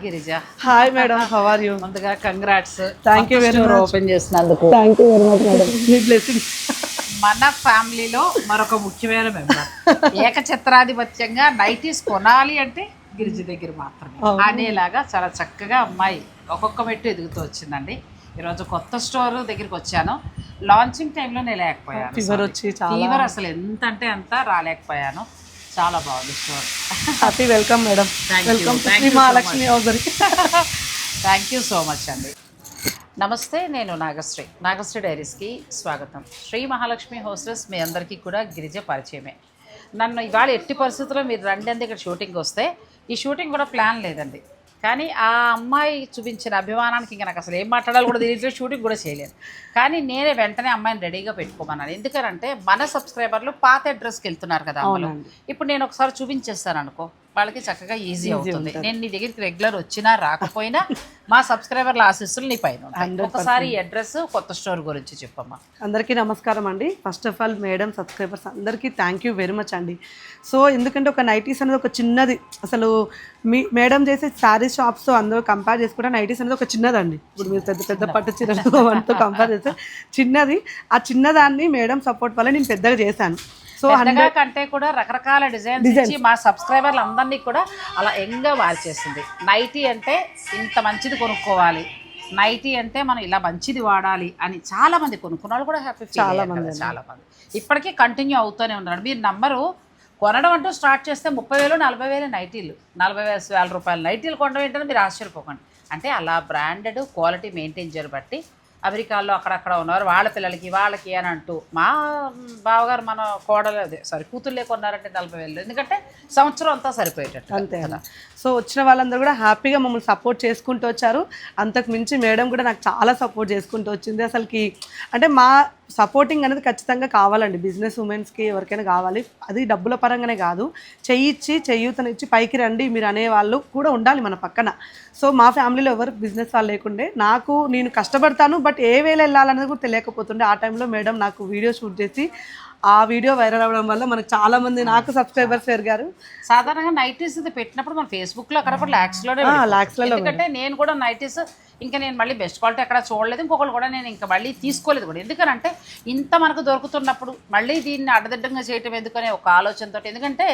Hi Girija hi madam how are you ముందుగా congrats Thank you very much. Open చేసినందుకు. Thank you very much madam me blessing మన ఫ్యామిలీలో మరొక ముఖ్యమైన member. ఏకఛత్రాధిపత్యంగా nighties కొనాలి అంటే గిరిజ దగ్గర మాత్రమే. అనేలాగా చాలా చక్కగా అమ్మాయి ఒక్కొక్క మెట్టు ఎదుగుతూ వచ్చిందండి. ఈరోజు కొత్త స్టోర్ దగ్గరికి వచ్చాను. లాంచింగ్ టైంలో నేను లేకపోయాను ఫీవర్ వచ్చి చాలా. ఫీవర్ అసలు ఎంత అంటే అంత రాలేకపోయాను. చాలా బాగుంది store happy welcome madam. Welcome Mahalakshmi hosiery thank you so much అండి నమస్తే నేను నాగశ్రీ నాగశ్రీ డైరీస్కి స్వాగతం. శ్రీ మహాలక్ష్మి హోస్టల్స్ మీ అందరికీ కూడా గిరిజ పరిచయమే. నన్ను ఇవాళ ఎట్టి పరిస్థితుల్లో మీరు రండి అంది ఇక్కడ షూటింగ్ వస్తే. ఈ షూటింగ్ కూడా ప్లాన్ లేదండి. కానీ ఆ అమ్మాయి చూపించిన అభిమానానికి ఇంకా నాకు అసలు ఏం మాట్లాడాలి కూడా తెలియట్లేదు షూటింగ్ కూడా చేయలేదు. కానీ నేనే వెంటనే అమ్మాయిని రెడీగా పెట్టుకోమన్నాను. ఎందుకనంటే మన సబ్స్క్రైబర్లు పాత అడ్రస్కి వెళ్తున్నారు కదా. ఇప్పుడు నేను ఒకసారి చూపించేస్తాను అనుకో. వాళ్ళకి చక్కగా ఈజీ అవుతుంది. నేను నీ దగ్గరికి రెగ్యులర్ వచ్చినా రాకపోయినా మా సబ్స్క్రైబర్ల ఆశీస్సులు నీ పైన. ఒకసారి అడ్రస్ కొత్త స్టోర్ గురించి చెప్పమ్మా. అందరికీ నమస్కారం అండి. First of all madam subscribers అందరికీ థ్యాంక్ యూ వెరీ మచ్ అండి. సో ఎందుకంటే ఒక నైటీస్ అనేది ఒక చిన్నది అసలు మీ మేడం చేసే శారీ షాప్స్ అందరూ కంపేర్ చేసుకుంటే నైటీస్ అనేది ఒక చిన్నదండి. ఇప్పుడు మీరు పెద్ద పెద్ద పట్టు చీరలు వంటతో కంపేర్ చేస్తే చిన్నది. ఆ చిన్నదాన్ని మేడం సపోర్ట్ వల్ల నేను పెద్దగా చేశాను. సో పెద్దగా కంటే కూడా రకరకాల డిజైన్స్ ఇచ్చి మా సబ్స్క్రైబర్లు అందరినీ కూడా అలా ఎంగా మార్చేసింది. నైటీ అంటే ఇంత మంచిది కొనుక్కోవాలి. నైటీ అంటే మనం ఇలా మంచిది వాడాలి అని చాలా మంది కొనుక్కున్న వాళ్ళు కూడా హ్యాపీ చాలా మంది చాలా మంది. ఇప్పటికీ కంటిన్యూ అవుతూనే ఉన్నారు. మీరు నంబరు కొనడం అంటూ స్టార్ట్ చేస్తే ముప్పై వేలు నలభై వేలు నైటీలు. నలభై వేల వేల రూపాయలు నైటీలు కొనడం ఏంటంటే మీరు ఆశ్చర్యపోకండి. అంటే అలా బ్రాండెడ్ క్వాలిటీ మెయింటైన్ చేయడం బట్టి అమెరికాలో అక్కడక్కడ ఉన్నారు. వాళ్ళ పిల్లలకి వాళ్ళకి అని అంటూ. మా బావగారు మన కోడలు అదే. సారీ కూతుర్లే కొన్నారంటే నలభై వేలు. ఎందుకంటే సంవత్సరం అంతా సరిపోయేటట్టు అంతే. సో వచ్చిన వాళ్ళందరూ కూడా హ్యాపీగా మమ్మల్ని సపోర్ట్ చేసుకుంటూ వచ్చారు. అంతకు మించి మేడం కూడా నాకు చాలా సపోర్ట్ చేసుకుంటూ వచ్చింది. అసలుకి అంటే మా సపోర్టింగ్ అనేది ఖచ్చితంగా కావాలండి. బిజినెస్ ఉమెన్స్కి ఎవరికైనా కావాలి. అది డబ్బుల పరంగానే కాదు. చెయ్యిచ్చి చెయ్యూతనిచ్చి పైకి రండి. మీరు అనే వాళ్ళు కూడా ఉండాలి మన పక్కన. సో మా ఫ్యామిలీలో ఎవరు బిజినెస్ వాళ్ళు లేకుండే నాకు నేను కష్టపడతాను బట్ ఏ వేళ వెళ్ళాలనేది కూడా తెలియకపోతుండే. ఆ టైంలో మేడం నాకు వీడియో షూట్ చేసి ఆ వీడియో వైరల్ అవ్వడం వల్ల మనకు చాలా మంది నాకు సబ్స్క్రైబర్స్ పెరిగారు సాధారణంగా నైటీస్ ఇది పెట్టినప్పుడు మన ఫేస్బుక్లో అక్కడ లాక్స్లలో ఎందుకంటే నేను కూడా నైటీస్ ఇంకా నేను మళ్ళీ బెస్ట్ క్వాలిటీ ఎక్కడ చూడలేదు. ఇంకొకరు కూడా నేను ఇంకా మళ్ళీ తీసుకోలేదు కూడా. ఎందుకనంటే ఇంత మనకు దొరుకుతున్నప్పుడు మళ్ళీ దీన్ని అడ్డదిడ్డంగా చేయటం ఎందుకనే ఒక ఆలోచనతో ఎందుకంటే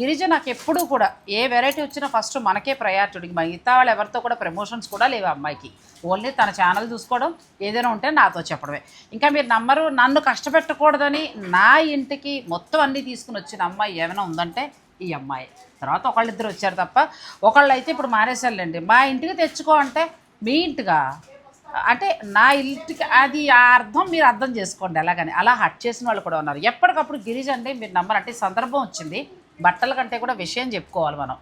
గిరిజ నాకు ఎప్పుడూ కూడా ఏ వెరైటీ వచ్చినా ఫస్ట్ మనకే ప్రయారిటీ మిగతా వాళ్ళు ఎవరితో కూడా ప్రమోషన్స్ కూడా లేవు అమ్మాయికి. ఓన్లీ తన ఛానల్ చూసుకోవడం ఏదైనా ఉంటే నాతో చెప్పడమే. ఇంకా మీరు నమ్మరు నన్ను కష్టపెట్టకూడదని నా ఇంటికి మొత్తం అన్నీ తీసుకుని వచ్చిన అమ్మాయి ఏమైనా ఉందంటే ఈ అమ్మాయి. తర్వాత ఒకళ్ళిద్దరు వచ్చారు తప్ప ఒకళ్ళు అయితే ఇప్పుడు మానేసారులేండి మా ఇంటికి తెచ్చుకో అంటే మీ ఇంటిగా అంటే నా ఇంటికి అది ఆ అర్థం మీరు అర్థం చేసుకోండి ఎలాగని. అలా హట్ చేసిన వాళ్ళు కూడా ఉన్నారు. ఎప్పటికప్పుడు గిరిజ అంటే మీరు నంబర్ అంటే సందర్భం వచ్చింది బట్టల కంటే కూడా విషయం చెప్పుకోవాలి మనం.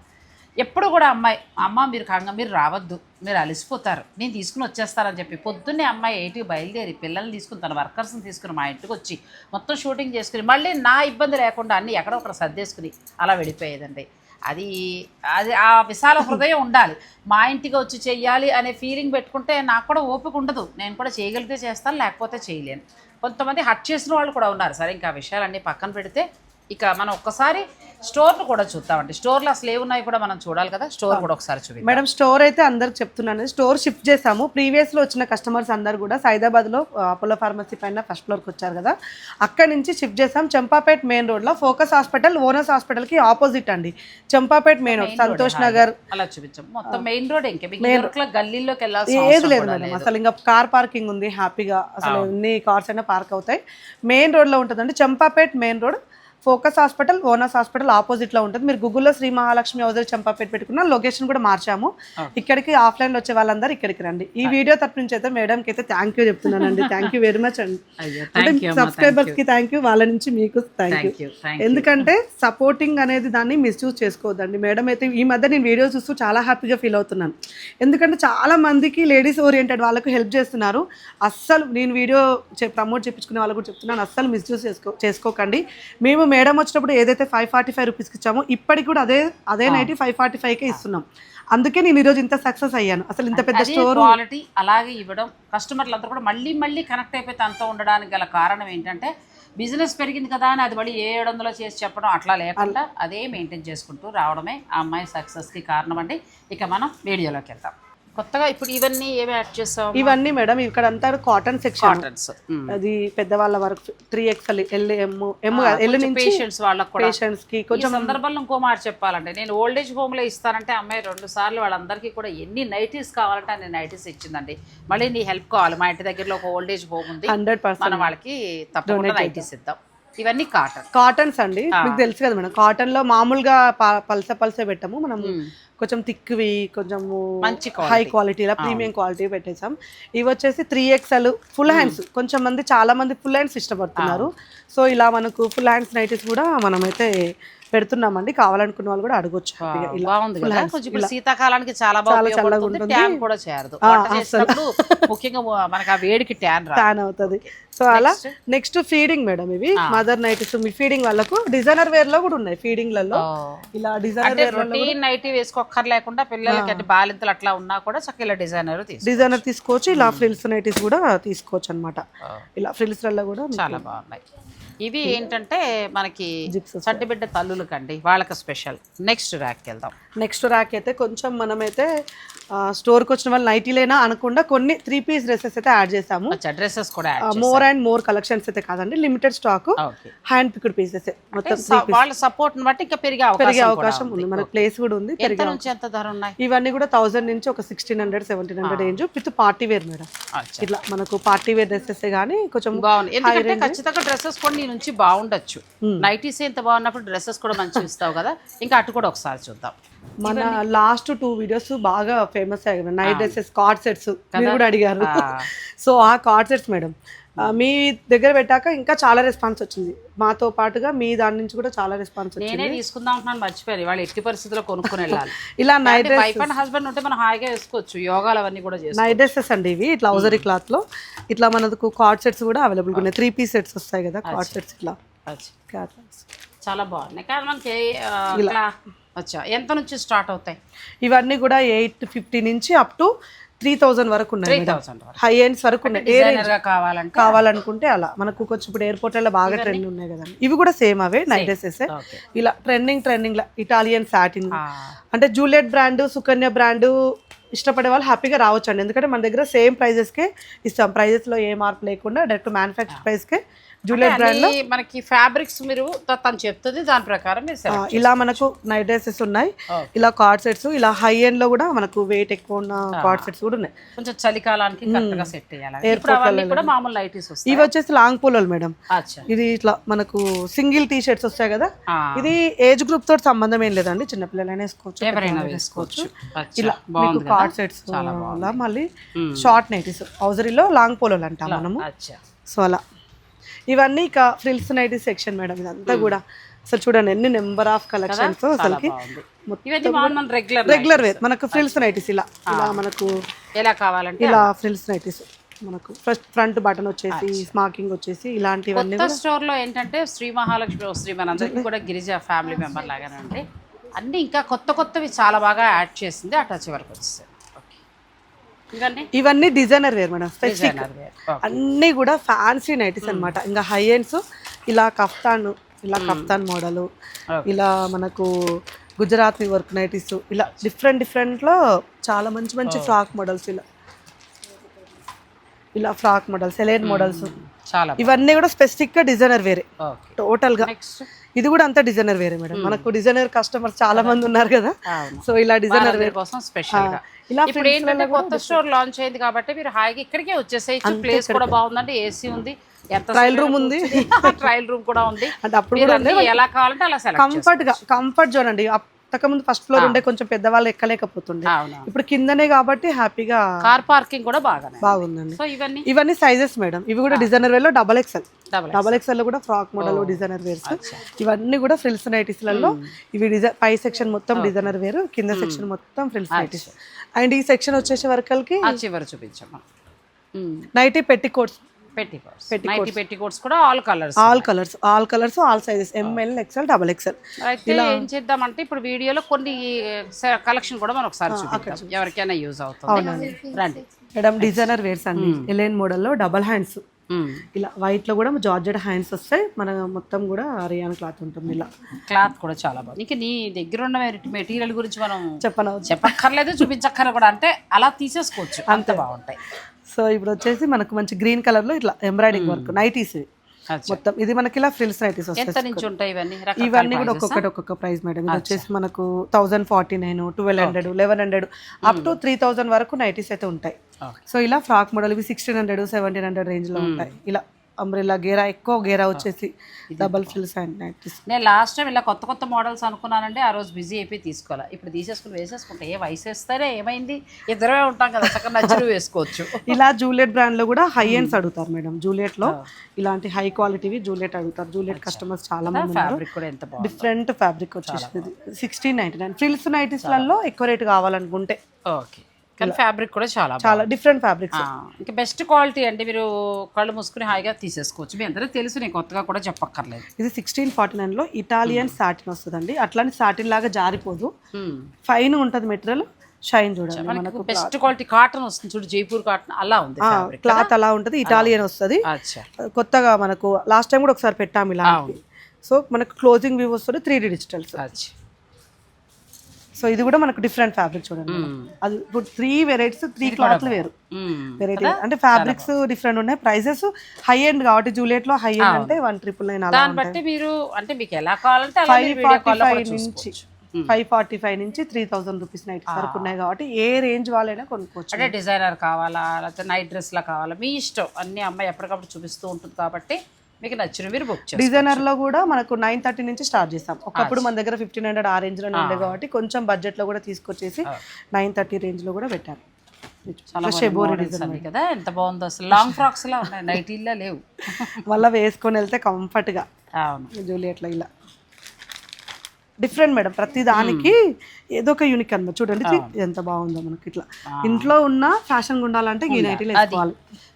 ఎప్పుడు కూడా అమ్మాయి అమ్మ మీరు కంగ మీరు రావద్దు మీరు అలసిపోతారు నేను తీసుకుని వచ్చేస్తారని చెప్పి పొద్దున్నే అమ్మాయి ఎయిట్కి బయలుదేరి పిల్లల్ని తీసుకుని తన వర్కర్స్ని తీసుకుని మా ఇంటికి వచ్చి మొత్తం షూటింగ్ చేసుకుని మళ్ళీ నా ఇబ్బంది లేకుండా అన్నీ ఎక్కడో ఒకటి సర్దేసుకుని అలా వెళ్ళిపోయేదండి. అది అది ఆ విశాల హృదయం ఉండాలి. మా ఇంటికి వచ్చి చెయ్యాలి అనే ఫీలింగ్ పెట్టుకుంటే నాకు కూడా ఓపిక ఉండదు. నేను కూడా చేయగలిగితే చేస్తాను లేకపోతే చేయలేను. కొంతమంది హట్ చేసిన వాళ్ళు కూడా ఉన్నారు. సరే ఇంకా విషయాలన్నీ పక్కన పెడితే ఇక మనం ఒక్కసారి స్టోర్లు కూడా చూద్దామండి. స్టోర్లో అసలు ఏమున్నాయి కూడా మనం చూడాలి కదా. స్టోర్ కూడా ఒకసారి చూద్దాం మేడం స్టోర్ అయితే అందరికి చెప్తున్నాను. స్టోర్ షిఫ్ట్ చేసాము ప్రీవియస్లో వచ్చిన కస్టమర్స్ అందరు కూడా సైదాబాద్లో అపోలో ఫార్మసీ పైన ఫస్ట్ ఫ్లోర్కి వచ్చారు కదా. అక్కడి నుంచి షిఫ్ట్ చేసాం చంపాపేట్ మెయిన్ రోడ్లో ఫోకస్ హాస్పిటల్ ఓనర్స్ హాస్పిటల్కి ఆపోజిట్ అండి. Champapet main road Santosh Nagar. అలా చూపించాం. మొత్తం మెయిన్ రోడ్ ఇంకా. గల్లీలోకి ఏది లేదు మేడం. అసలు ఇంకా కార్ పార్కింగ్ ఉంది హ్యాపీగా. అసలు ఎన్ని కార్స్ అయినా పార్క్ అవుతాయి. మెయిన్ రోడ్లో ఉంటుందండి. Champapet main road focus hospital owners hospital ఆపోజిట్లో ఉంటుంది. మీరు గూగుల్లో శ్రీ మహాలక్ష్మి హౌజర్ చంపాపేట పెట్టుకున్న లొకేషన్ కూడా మార్చాము. ఇక్కడికి ఆఫ్లైన్లో వచ్చే వాళ్ళందరూ ఇక్కడికి రండి. ఈ వీడియో తరపు నుంచి అయితే మేడంకి అయితే థ్యాంక్ యూ చెప్తున్నానండి. థ్యాంక్ యూ వెరీ మచ్ అండి. అంటే థ్యాంక్ యూ సబ్స్క్రైబర్స్కి థ్యాంక్ యూ వాళ్ళ నుంచి మీకు థ్యాంక్ యూ ఎందుకంటే సపోర్టింగ్ అనేది దాన్ని మిస్యూజ్ చేసుకోవద్దండి. మేడం అయితే ఈ మధ్య నేను వీడియో చూస్తూ చాలా హ్యాపీగా ఫీల్ అవుతున్నాను. ఎందుకంటే చాలా మందికి లేడీస్ ఓరియంటెడ్ వాళ్ళకు హెల్ప్ చేస్తున్నారు. అస్సలు నేను వీడియో ప్రమోట్ చేయించుకునే వాళ్ళకు చెప్తున్నాను. అస్సలు మిస్యూజ్ చేసుకో చేసుకోకండి. మేము మేడం వచ్చినప్పుడు ఏదైతే ఫైవ్ ఫార్టీ ఫైవ్ రూపీస్కి ఇచ్చామో ఇప్పటికి కూడా అదే అదే నైటీ ఫైవ్ ఫార్టీ ఫైవ్కే ఇస్తున్నాం. అందుకే నేను ఈరోజు ఇంత సక్సెస్ అయ్యాను. అసలు ఇంత పెద్ద స్టోర్ క్వాలిటీ అలాగే ఇవ్వడం కస్టమర్లు అందరూ కూడా మళ్ళీ మళ్ళీ కనెక్ట్ అయిపోయి తనతో ఉండడానికి గల కారణం ఏంటంటే బిజినెస్ పెరిగింది కదా అని అది మళ్ళీ ఏడు వందలు చేసి చెప్పడం అట్లా లేకుండా అదే మెయింటైన్ చేసుకుంటూ రావడమే ఆ అమ్మాయి సక్సెస్కి కారణం అండి. ఇక మనం వీడియోలోకి వెళ్తాం కొత్తగా ఇప్పుడు ఇవన్నీ ఏమి యాడ్ చేస్తాం ఇవన్నీ మేడం ఇక్కడ అంతా కాటన్ సెక్షన్ కాటన్స్ అది పెద్దవాళ్ళ వరకు three XL L M M L నుంచి పేషెంట్స్ వాళ్ళకు కూడా. పేషెంట్స్కి ఈ కొంచెం సందర్భంలో ఇంకో మాట చెప్పాలంటే నేను ఓల్డ్ ఏజ్ హోమ్లో ఇస్తానంటే అమ్మాయి రెండు సార్లు వాళ్ళందరికీ కూడా ఎన్ని నైటీస్ కావాలంటే అన్ని నైటీస్ ఇచ్చిందండి. మళ్ళీ నీ హెల్ప్ కావాలి. మా ఇంటి దగ్గరలో ఒక ఓల్డ్ ఏజ్ హోమ్ ఉంది. హండ్రెడ్ పర్సెంట్ మనం వాళ్ళకి తప్పకుండా నైటీస్ ఇద్దాం. ఇవన్నీ కాటన్ కాటన్స్ అండి. మీకు తెలుసు కదా మేడం. కాటన్లో మామూలుగా పల్స పల్సే పెట్టాము. మనం కొంచెం థిక్వి కొంచెం మంచి హై క్వాలిటీలో ప్రీమియం క్వాలిటీ పెట్టేసాం ఇవి వచ్చేసి త్రీ ఎక్స్ఎల్ ఫుల్ హ్యాండ్స్ కొంచెం మంది చాలా మంది ఫుల్ హ్యాండ్స్ ఇష్టపడుతున్నారు. సో ఇలా మనకు ఫుల్ హ్యాండ్స్ నైటీస్ కూడా మనమైతే పెడుతున్నామండి. కావాలనుకున్న వాళ్ళు కూడా అడగొచ్చు హ్యాపీగా. ఇలా బాగుంది కదా. కొంచెం ఇప్పుడు శీతాకాలానికి చాలా బాగా చాలా. ట్యాన్ కూడా చేరదు. ముఖ్యంగా మనకి ఆ వేడికి ట్యాన్ రా ఫ్యాన్ అవుతుంది. సో అలా నెక్స్ట్ ఫీడింగ్ మేడం ఇవి. మదర్ నైటీస్ మీ ఫీడింగ్ వాళ్ళకు డిజైనర్ వేర్లో కూడా ఉన్నాయి ఫీడింగ్లలో ఇలా డిజైనర్ రొటీన్ నైటీ వేసుకోక్కర్ లేకుండా పిల్లలకి అంటే బాలింతలు అట్లా ఉన్నా కూడా చక్కగా ఇలా డిజైనర్ డిజైనర్ తీసుకోవచ్చు. ఇలా ఫ్రిల్స్ నైటీస్ కూడా తీసుకోవచ్చు అనమాట ఇలా ఫ్రిల్స్లలో కూడా చాలా బాగున్నాయి. ఇవి ఏంటంటే మనకి Zips చంటిబిడ్డ తల్లులు కండి వాళ్ళకి స్పెషల్ నెక్స్ట్ ర్యాక్కి వెళ్దాం. నెక్స్ట్ ర్యాక్ అయితే కొంచెం మనమైతే స్టోర్కి వచ్చిన వాళ్ళు నైటీలేనా అనకుండా కొన్ని త్రీ పీస్ డ్రెస్సెస్ అయితే యాడ్ చేసాము డ్రెస్సెస్ కూడా మోర్ అండ్ మోర్ కలెక్షన్స్ అయితే కాదండి limited stock. Hand picked pieces మొత్తం వాళ్ళ సపోర్ట్ బట్టి ఇంకా పెరిగే పెరిగే అవకాశం ఉంది. మనకు ప్లేస్ కూడా ఉంది ఎంత ధర ఉన్నాయి? ఇవన్నీ కూడా థౌసండ్ నుంచి ఒక sixteen hundred seventeen hundred range with party wear madam. ఇట్లా మనకు పార్టీ వేర్ డ్రెస్సెస్ కానీ కొంచెం బాగుంది. ఎందుకంటే ఖచ్చితంగా డ్రెస్సెస్ కూడా నీ నుంచి బాగుండొచ్చు. నైటీస్ ఎంత బాగున్నప్పుడు డ్రెస్సెస్ కూడా మంచిగా ఇస్తావు కదా. ఇంకా అటు కూడా ఒకసారి చూద్దాం. మన లాస్ట్ టూ వీడియోస్ బాగా ఫేమస్ అయ్యాయి నైట్ డ్రెస్సెస్ కార్డ్ సెట్స్ మీరు కూడా అడిగారు. సో ఆ కార్డ్ సెట్స్ మేడం మీ దగ్గర పెట్టాక ఇంకా చాలా రెస్పాన్స్ వచ్చింది. మాతో పాటుగా మీ దాని నుంచి కూడా చాలా రెస్పాన్స్ వచ్చింది. నేనే తీసుకుందాం అంటున్నాను మర్చిపోయాను. వాళ్ళు ఎట్టి పరిస్థితుల్లో కొనుక్కొని వెళ్ళాలి. ఇలా నైట్ వైఫ్ అండ్ హస్బెండ్ ఉంటే మనం హాయిగా వేసుకోవచ్చు. యోగాలు అవన్నీ కూడా చేసుకోవచ్చు. నైట్ డ్రెస్సెస్ అండి ఇవి. ఇట్లా ఔజరీ క్లాత్లో. ఇట్లా మనకు కార్డ్ సెట్స్ కూడా అవైలబుల్ ఉన్నాయి త్రీ పీస్ సెట్స్ వస్తాయి కదా కార్డ్ సెట్స్ ఇట్లా. చాలా బాగున్నాయి. కానీ మనకి వచ్చా ఎంత నుంచి స్టార్ట్ అవుతాయి? ఇవన్నీ కూడా ఎయిట్ ఫిఫ్టీ నుంచి అప్ టు త్రీ థౌజండ్ వరకు ఉన్నాయి హై ఎండ్స్ వరకు. ఉన్నాయి. కావాలంటే కావాలనుకుంటే అలా. మనకు కొంచెం ఇప్పుడు ఎయిర్పోర్ట్లలో బాగా ట్రెండ్ ఉన్నాయి కదండి. ఇవి కూడా సేమ్ అవే నైట్ డ్రెస్సెస్ ఇలా ట్రెండింగ్ ట్రెండింగ్ ఇటాలియన్ సాటిన్ అంటే జూలియట్ బ్రాండ్ సుకన్య బ్రాండ్ ఇష్టపడే వాళ్ళు హ్యాపీగా రావచ్చు అండి ఎందుకంటే మన దగ్గర సేమ్ ప్రైజెస్కే ఇస్తాం. ప్రైజెస్లో ఏ మార్పు లేకుండా డైరెక్ట్ మ్యానుఫ్యాక్చర్ ప్రైస్కే జూలియట్ బ్రాండ్ అన్ని మనకి ఫ్యాబ్రిక్స్ మీరు తను చెప్తుంది దాని ప్రకారం మీరు ఇలా మనకు నైట్ డ్రెస్సెస్ ఉన్నాయి. ఇలా కార్డ్ సెట్స్ ఇలా హై ఎండ్లో కూడా మనకు వెయిట్ ఎక్కువ ఉన్న కార్డ్ సెట్స్ కూడా ఉన్నాయి. కొంచెం చలికాలానికి సెట్ చేయాలి. ఇప్పుడు అవన్నీ కూడా మామూలు లైటీస్ వస్తాయి? ఇవి వచ్చేసి లాంగ్ పోలోలు మేడం. ఇది ఇట్లా మనకు సింగిల్ టీ షర్ట్స్ వస్తాయి కదా? ఇది ఏజ్ గ్రూప్ తోటి సంబంధం ఏం లేదండి. చిన్నపిల్లలైనా వేసుకోవచ్చు ఎవరైనా వేసుకోవచ్చు. ఇలా బాగుంది మీకు కార్డ్ సెట్స్ అలా మళ్ళీ షార్ట్ నైటీస్ హౌజరీలో లాంగ్ పోలోలు అంటాం మనము. సో అలా. ఇవన్నీ ఇక ఫ్రిల్స్ నైటీస్ సెక్షన్ మేడం ఇదంతా కూడా. అసలు చూడండి ఎన్ని నెంబర్ ఆఫ్ కలెక్షన్స్ అసలుకి. రెగ్యులర్ రెగ్యులర్ వేర్ మనకు ఫ్రిల్స్ నైటీస్ ఇలా. ఇలా మనకు ఎలా కావాలంటే ఇలా ఫ్రిల్స్ నైటీస్ మనకు ఫస్ట్ ఫ్రంట్ బటన్ వచ్చేసి స్మాకింగ్ వచ్చేసి ఇలాంటివన్నీ స్టోర్లో ఏంటంటే శ్రీ మహాలక్ష్మి వస్తుంది మనందరికీ కూడా గిరిజ ఫ్యామిలీ మెంబర్ లాగానే అండి అన్ని ఇంకా కొత్త కొత్తవి చాలా బాగా యాడ్ చేసింది ఆ టచ్ వరకు వచ్చేసాయి ఇవన్నీ డిజైనర్ వేర్ మేడం. స్పెసిఫిక్ అన్నీ కూడా ఫ్యాన్సీ నైటీస్ అన్నమాట. ఇంకా హై ఎండ్స్ ఇలా కఫ్తాన్ ఇలా కఫ్తాన్ మోడల్ ఇలా మనకు గుజరాతీ వర్క్ నైటీస్ ఇలా డిఫరెంట్ డిఫరెంట్లో చాలా మంచి మంచి ఫ్రాక్ మోడల్స్ ఇలా. ఇలా ఫ్రాక్ మోడల్స్ ఎలైన్ మోడల్స్ చాలా ఇవన్నీ కూడా స్పెసిఫిక్గా డిజైనర్ వేరే. టోటల్గా నెక్స్ట్ ఇది కూడా అంతా డిజైనర్ వేరే మేడం. మనకు డిజైనర్ కస్టమర్స్ చాలా మంది ఉన్నారు కదా. సో ఇలా డిజైనర్ వాళ్ళందరి కోసం స్పెషల్గా. ఇలా ఇప్పుడు ఏంటంటే కొత్త స్టోర్ లాంచ్ అయింది కాబట్టి మీరు హాయిగా ఇక్కడికే వచ్చేసేయచ్చు. ప్లేస్ కూడా బాగుందండి. ఏసీ ఉంది. ఎంత ట్రయల్ రూమ్ ఉంది. ట్రయల్ రూమ్ కూడా ఉంది. అంటే అప్పుడు కూడా ఎలా కావాలంటే అలా కంఫర్ట్గా కంఫర్ట్ జోన్ అండి. ముందు ఫస్ట్ ఫ్లోర్ ఉండే కొంచెం పెద్దవాళ్ళు ఎక్కలేకపోతుండే. ఇప్పుడు కిందనే కాబట్టి హ్యాపీగా కార్ పార్కింగ్ కూడా బాగానే బాగుందండి. సో ఇవన్నీ? ఇవన్నీ సైజెస్ మేడం ఇవి కూడా డిజైనర్ వేర్లో డబల్ ఎక్స్ఎల్ డబల్ ఎక్స్ఎల్లో కూడా ఫ్రాక్ మోడల్ డిజైనర్ వేర్స్ ఇవన్నీ కూడా ఫ్రిల్స్ నైటీస్లలో ఇవి డిజైన్ పై సెక్షన్ మొత్తం డిజైనర్ వేర్ కింద సెక్షన్ మొత్తం ఫ్రిల్స్ నైటీస్ అండ్ ఈ సెక్షన్ వచ్చేసే వరకల్కి చివరి చూపించమ్మా. నైటీ పెట్టి కోట్స్ పెట్టి కోట్స్ నైటీ పెట్టి కోట్స్ కూడా all colours all colours all colours all sizes M L XL double XL అయితే ఏం చేద్దామంటే ఇప్పుడు వీడియోలో కొన్ని కలెక్షన్ కూడా మనం ఒకసారి చూపిద్దాం. ఎవరికైనా యూజ్ అవుతుంది. రండి. మేడం డిజైనర్ వేర్స్ అండి. ఎలైన్ మోడల్లో డబల్ హ్యాండ్స్ ఇలా వైట్లో కూడా జార్జెడ్ హ్యాండ్స్ వస్తాయి. మన మొత్తం కూడా రియాన్ క్లాత్ ఉంటుంది ఇలా. క్లాత్ కూడా చాలా బాగుంది. ఇంకా నీ దగ్గర ఉన్న మెటీరియల్ గురించి మనం చెప్పను చెప్పక్కర్లేదు చూపించక్కర్లేదు కూడా. అంటే అలా తీసేసుకోవచ్చు. అంత. బాగుంటాయి. సో ఇప్పుడు వచ్చేసి మనకు మంచి గ్రీన్ కలర్లో ఇట్లా ఎంబ్రాయిడింగ్ వర్క్. నైటీస్. మొత్తం ఇది మనకి ఇలా ఫ్రిల్స్ నైటీస్ వస్తాయి. ఇవన్నీ? కూడా? ఒక్కొక్కటి ఒక్కొక్క ప్రైస్ మేడం ఇది వచ్చేసి మనకు thousand forty nine twelve hundred eleven hundred up to three thousand వరకు నైటీస్ అయితే ఉంటాయి. సో ఇలా ఫ్రాక్ మోడల్ ఇవి సిక్స్టీన్ హండ్రెడ్ సెవెంటీన్ హండ్రెడ్ రేంజ్లో ఉంటాయి. ఇలా. అంబ్రెల్లా గేరా ఎక్కువ గేరా వచ్చేసి డబల్ ఫ్రిల్స్ అండ్ నేను లాస్ట్ టైం ఇలా కొత్త కొత్త మోడల్స్ అనుకున్నానంటే ఆ రోజు బిజీ అయిపోయి తీసుకోవాలి. ఇప్పుడు తీసేసుకుని వేసేసుకుంటా ఏ వయసు వేస్తేనే ఏమైంది? ఇద్దరమే ఉంటాం కదా చక్కగా నచ్చిన వేసుకోవచ్చు. ఇలా జూలియట్ బ్రాండ్లో కూడా హై ఎండ్స్ అడుగుతారు మేడం. జూలియట్లో ఇలాంటి హై క్వాలిటీవి జూలియట్ అడుగుతారు. జూలియట్ కస్టమర్స్ చాలా మంది ఫ్యాబ్రిక్ కూడా ఎంత డిఫరెంట్ ఫ్యాబ్రిక్ వచ్చేసింది సిక్స్టీన్ నైన్టీ నైన్ ఫ్రిల్స్ నైటీస్లలో ఎక్కువ రేట్ కావాలనుకుంటే. ఓకే. కానీ ఫ్యాబ్రిక్ కూడా చాలా. చాలా డిఫరెంట్ ఫ్యాబ్రిక్స్ ఇంకా బెస్ట్ క్వాలిటీ అండి. మీరు కళ్ళు మూసుకుని హాయిగా తీసేసుకోవచ్చు. మీ అందరికీ తెలుసు నేను కొత్తగా కూడా చెప్పక్కర్లేదు. ఇది సిక్స్టీన్ ఫార్టీ నైన్లో ఇటాలియన్ సాటిన్ వస్తుందండి. అట్లాంటి సాటిన్ లాగా జారిపోదు. ఫైన్ ఉంటుంది మెటీరియల్ షైన్ చూడండి. మనకు బెస్ట్ క్వాలిటీ కాటన్ వస్తుంది చూడు జైపూర్ కాటన్ అలా ఉంది క్లాత్ అలా ఉంటుంది ఇటాలియన్ వస్తుంది. కొత్తగా మనకు లాస్ట్ టైం కూడా ఒకసారి పెట్టాము ఇలా సో మనకు క్లోజింగ్ వ్యూ వస్తుంది త్రీ డి డిజిటల్స్ అచ్చా. సో ఇది కూడా మనకు డిఫరెంట్ ఫ్యాబ్రిక్ చూడండి. అది ఇప్పుడు త్రీ వెరైటీస్ త్రీ క్లాత్లు వేరు. వెరైటీ అంటే ఫ్యాబ్రిక్స్ డిఫరెంట్ ఉన్నాయి. ప్రైసెస్ హై ఎండ్ కాబట్టి జూలియట్లో హై ఎండ్ అంటే వన్ ట్రిపుల్ నైన్ అలా బట్టి మీరు అంటే మీకు ఎలా కావాలంటే ఫైవ్ ఫార్టీ ఫైవ్ నుంచి ఫైవ్ ఫార్టీ ఫైవ్ నుంచి త్రీ థౌసండ్ రూపీస్ నైట్ వరకు ఉన్నాయి కాబట్టి ఏ రేంజ్ వాళ్ళైనా కొనుక్కోవచ్చు. అంటే డిజైనర్ కావాలా లేకపోతే నైట్ డ్రెస్లా కావాలా? మీ ఇష్టం. అన్ని అమ్మాయి ఎప్పటికప్పుడు చూపిస్తూ ఉంటుంది కాబట్టి మీకు నచ్చిన మీరు బుక్ డిజైనర్లో కూడా మనకు నైన్ థర్టీ నుంచి స్టార్ట్ చేస్తాం. ఒకప్పుడు మన దగ్గర ఫిఫ్టీన్ హండ్రెడ్ ఆ రేంజ్లోనే ఉండే కాబట్టి కొంచెం బడ్జెట్లో కూడా తీసుకొచ్చేసి నైన్ థర్టీ రేంజ్లో కూడా పెట్టారు. కదా. ఎంత బాగుందో అసలు. లాంగ్ ఫ్రాక్స్ లా ఉన్నాయి. నైటీల్లో లేవు. మళ్ళీ వేసుకొని వెళ్తే కంఫర్ట్గా. అవును. జూలియట్లో ఇలా. డిఫరెంట్ మేడం ప్రతి దానికి ఏదో ఒక యూనిక్ అనమాట చూడండి ఎంత బాగుందో మనకి ఇట్లా. ఇంట్లో ఉన్న ఫ్యాషన్ ఉండాలంటే ఈ నైటీలు వేసుకోవాలి.